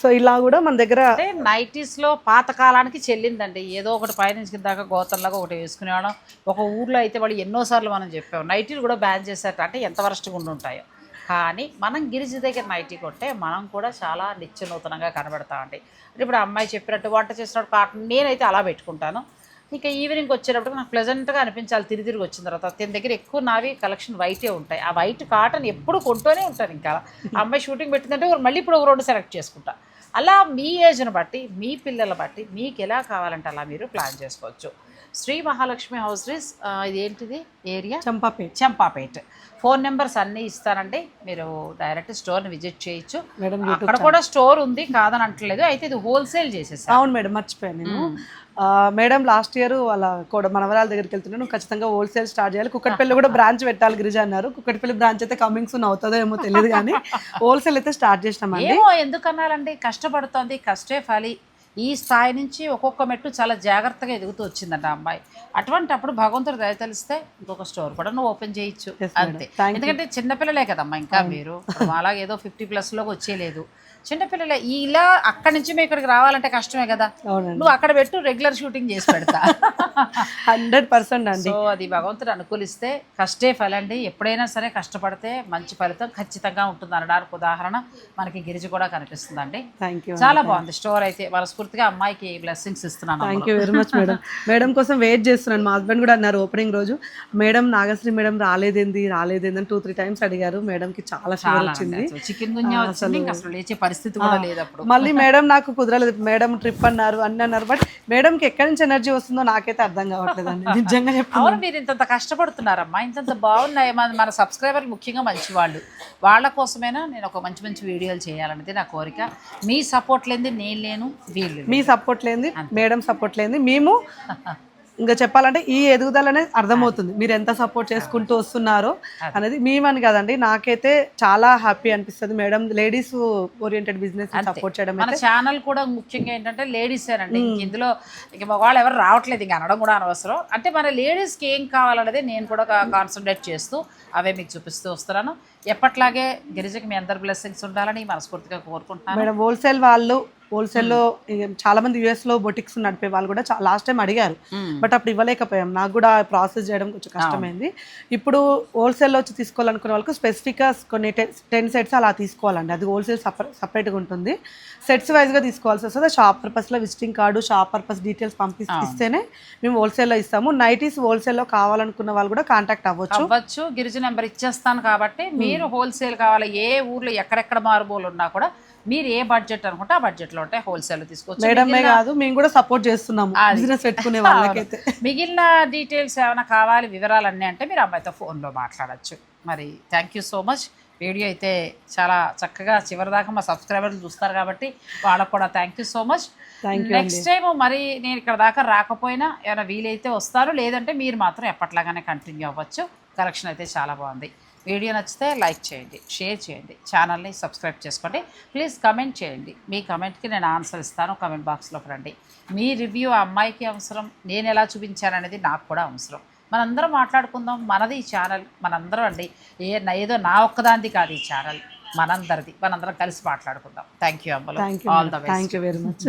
సో ఇలా కూడా మన దగ్గర అంటే నైటీస్లో పాత కాలానికి చెల్లిందండి. ఏదో ఒకటి పైనుంచి దాకా గోతంలాగా ఒకటి వేసుకునేవాళ్ళం. ఒక ఊర్లో అయితే వాళ్ళు ఎన్నోసార్లు మనం చెప్పాం నైటీలు కూడా బ్యాన్ చేశారట అంటే ఎంత వరస్ట్గా ఉంటాయో. కానీ మనం గిరిజి దగ్గర నైటీ కొంటే మనం కూడా చాలా నిత్య నూతనంగా కనబడతామండి. అంటే ఇప్పుడు అమ్మాయి చెప్పినట్టు వంట చేసినట్టు కాకుండా నేనైతే అలా పెట్టుకుంటాను. ఇక ఈవినింగ్ వచ్చేటప్పుడు నాకు ప్లెజెంట్గా అనిపించాలి. తిరిగి తిరిగి వచ్చిన తర్వాత. దీని దగ్గర ఎక్కువ నావి కలెక్షన్ వైటే ఉంటాయి. ఆ వైట్ కాటన్ ఎప్పుడు కొంటూనే ఉంటాను ఇంకా. అమ్మాయి షూటింగ్ పెట్టిందంటే మళ్ళీ ఇప్పుడు ఒక రెండు సెలెక్ట్ చేసుకుంటా. అలా మీ ఏజ్ని బట్టి మీ పిల్లల బట్టి మీకు ఎలా కావాలంటే అలా మీరు ప్లాన్ చేసుకోవచ్చు. శ్రీ మహాలక్ష్మి హౌస్ రీస్ ఇది ఏంటిది? Area Champapet. Champapet. Phone numbers అన్నీ ఇస్తానండి. మీరు డైరెక్ట్ స్టోర్ని విజిట్ చేయొచ్చు. మేడం అక్కడ కూడా స్టోర్ ఉంది కాదని అంటలేదు. అయితే ఇది హోల్సేల్ చేసేసా. అవును మేడం మర్చిపోయాను నేను. మేడం లాస్ట్ ఇయర్ వాళ్ళ కూడా మనవరాల దగ్గరికి వెళ్తున్నా నువ్వు ఖచ్చితంగా హోల్సేల్ స్టార్ట్ చేయాలి. కుక్కటిపల్లి కూడా బ్రాంచ్ పెట్టాలి గిరిజ అన్నారు. కుక్కటిపల్లి బ్రాంచ్ అయితే కమింగ్ సూన్ అవుతుందో ఏమో తెలియదు కానీ హోల్సేల్ అయితే స్టార్ట్ చేసినామండి ఏమో ఎందుకు అనాలండి కష్టపడుతోంది కష్టే ఫలి. ఈ స్థాయి నుంచి ఒక్కొక్క మెట్టు చాలా జాగ్రత్తగా ఎదుగుతూ వచ్చిందంట అమ్మాయి. అటువంటి అప్పుడు భగవంతుడు దయ తెలిస్తే ఇంకొక స్టోర్ కూడా నువ్వు ఓపెన్ చేయొచ్చు. అంతే. ఎందుకంటే చిన్నపిల్లలే కదమ్మా ఇంకా మీరు. అలాగే ఏదో ఫిఫ్టీ ప్లస్లోకి వచ్చేయలేదు. చిన్నపిల్లలే ఇలా అక్కడి నుంచి మేము ఇక్కడికి రావాలంటే కష్టమే కదా. నువ్వు అక్కడ పెట్టు రెగ్యులర్ షూటింగ్ చేసి పెడతా. హండ్రెడ్ పర్సెంట్ అండి. సో అది భగవంతుడు అనుకూలిస్తే కష్టే ఫలండి. ఎప్పుడైనా సరే కష్టపడితే మంచి ఫలితం ఖచ్చితంగా ఉంటుంది అనడానికి ఉదాహరణ మనకి గిరిజ కూడా కనిపిస్తుందండి. థ్యాంక్ యూ చాలా బాగుంది స్టోర్ అయితే. మనస్ఫూర్తిగా అమ్మాయికి బ్లెస్సింగ్స్ ఇస్తున్నాను thank you very much madam madam కోసం వెయిట్ చేస్తున్నాను. మా హస్బెండ్ కూడా అన్నారు ఓపెనింగ్ రోజు. మేడం నాగశ్రీ మేడం రాలేదేంది రాలేదేంది అని టూ త్రీ టైమ్స్ అడిగారు. మేడంకి చాలా ఫీవర్ వచ్చింది. చికెన్ ఇంకా అసలు లేచే పరిస్థితి కూడా లేదు అప్పుడు మళ్ళీ మేడం నాకు కుదరలేదు. మేడం ట్రిప్ అన్నారు అన్ని అన్నారు. బట్ మేడంకి ఎక్కడి నుంచి ఎనర్జీ వస్తుందో నాకైతే అర్థం కావట్లేదండి. నిజంగా అవును మీరు ఇంతంత కష్టపడుతున్నారమ్మా. ఇంతంత బాగున్నాయి. మన మన సబ్స్క్రైబర్లు ముఖ్యంగా మంచి వాళ్ళు వాళ్ళ కోసమైనా నేను ఒక మంచి మంచి వీడియోలు చేయాలన్నది నా కోరిక. మీ సపోర్ట్ లేనిది నేను లేను వీళ్ళు. మీ సపోర్ట్ లేనిది మేడం సపోర్ట్ లేనిది మేము ఇంకా చెప్పాలంటే ఈ ఎదుగుదల అనేది అర్థమవుతుంది మీరు ఎంత సపోర్ట్ చేసుకుంటూ వస్తున్నారో అనేది మేమని కదండి. నాకైతే చాలా హ్యాపీ అనిపిస్తుంది. Madam ladies oriented business support చేయడం మన ఛానల్ కూడా ముఖ్యంగా ఏంటంటే లేడీసేనండి ఇంక ఇందులో ఇంక మగవాళ్ళు ఎవరు రావట్లేదు. ఇంక అనడం కూడా అనవసరం. అంటే మన లేడీస్కి ఏం కావాలనేది నేను కూడా కాన్సన్ట్రేట్ చేస్తూ అవే మీకు చూపిస్తూ వస్తున్నాను. ఎప్పట్లాగే గిరిజకి మీ అందరి బ్లెస్సింగ్స్ ఉండాలని మనస్ఫూర్తిగా కోరుకుంటున్నాను. మేడం హోల్సేల్ వాళ్ళు హోల్సేల్లో చాలా మంది యుఎస్లో బొటిక్స్ నడిపే వాళ్ళు కూడా లాస్ట్ టైం అడిగారు. బట్ అప్పుడు ఇవ్వలేకపోయాం. నాకు కూడా ప్రాసెస్ చేయడం కొంచెం కష్టమైంది. ఇప్పుడు హోల్సేల్లో వచ్చి తీసుకోవాలనుకునే వాళ్ళకి స్పెసిఫిక్గా కొన్ని టెన్ సెట్స్ అలా తీసుకోవాలండి. అది హోల్సేల్ సపరేట్ సపరేట్గా ఉంటుంది. సెట్స్ వైజ్గా తీసుకోవాల్సి వస్తుంది. షాప్ పర్పస్లో visiting card shop purpose details పంపిస్తే ఇస్తేనే మేము హోల్సేల్లో ఇస్తాము. నైటీస్ హోల్సేల్లో కావాలనుకున్న వాళ్ళు కూడా కాంటాక్ట్ అవ్వచ్చు. అవ్వచ్చు. గిరిజ నెంబర్ ఇచ్చేస్తాను కాబట్టి మీరు హోల్సేల్ కావాలి. ఏ ఊర్లో ఎక్కడెక్కడ మారుమూలు ఉన్నా కూడా మీరు ఏ బడ్జెట్ అనుకుంటే ఆ బడ్జెట్లో ఉంటాయి హోల్సేల్ తీసుకోవచ్చు మేడమే కాదు మేము కూడా సపోర్ట్ చేస్తున్నాము బిజినెస్ పెట్టుకునే వాళ్ళకైతే. మిగిలిన డీటెయిల్స్ ఏమైనా కావాలి వివరాలన్నీ అంటే మీరు అమ్మాయితో ఫోన్లో మాట్లాడచ్చు. మరి thank you so much video అయితే చాలా చక్కగా చివరిదాకా మా సబ్స్క్రైబర్లు చూస్తారు కాబట్టి వాళ్ళకు కూడా thank you so much next time మరి నేను ఇక్కడ దాకా రాకపోయినా ఏమైనా వీలైతే వస్తారు లేదంటే మీరు మాత్రం ఎప్పట్లాగానే కంటిన్యూ అవ్వచ్చు. కలెక్షన్ అయితే చాలా బాగుంది. వీడియో నచ్చితే లైక్ చేయండి షేర్ చేయండి ఛానల్ని సబ్స్క్రైబ్ చేసుకోండి. ప్లీజ్ కమెంట్ చేయండి. మీ కమెంట్కి నేను ఆన్సర్ ఇస్తాను. కమెంట్ బాక్స్లోకి రండి. మీ రివ్యూ ఆ అమ్మాయికి అవసరం నేను ఎలా చూపించాను అనేది నాకు కూడా అవసరం. మనందరం మాట్లాడుకుందాం. మనది ఈ ఛానల్. మనందరం అండి. ఏ ఏదో నా ఒక్కదాంది కాదు ఈ ఛానల్. మనందరిది. మనందరం కలిసి మాట్లాడుకుందాం. థ్యాంక్ యూ అమ్మలు all the best thank you very much.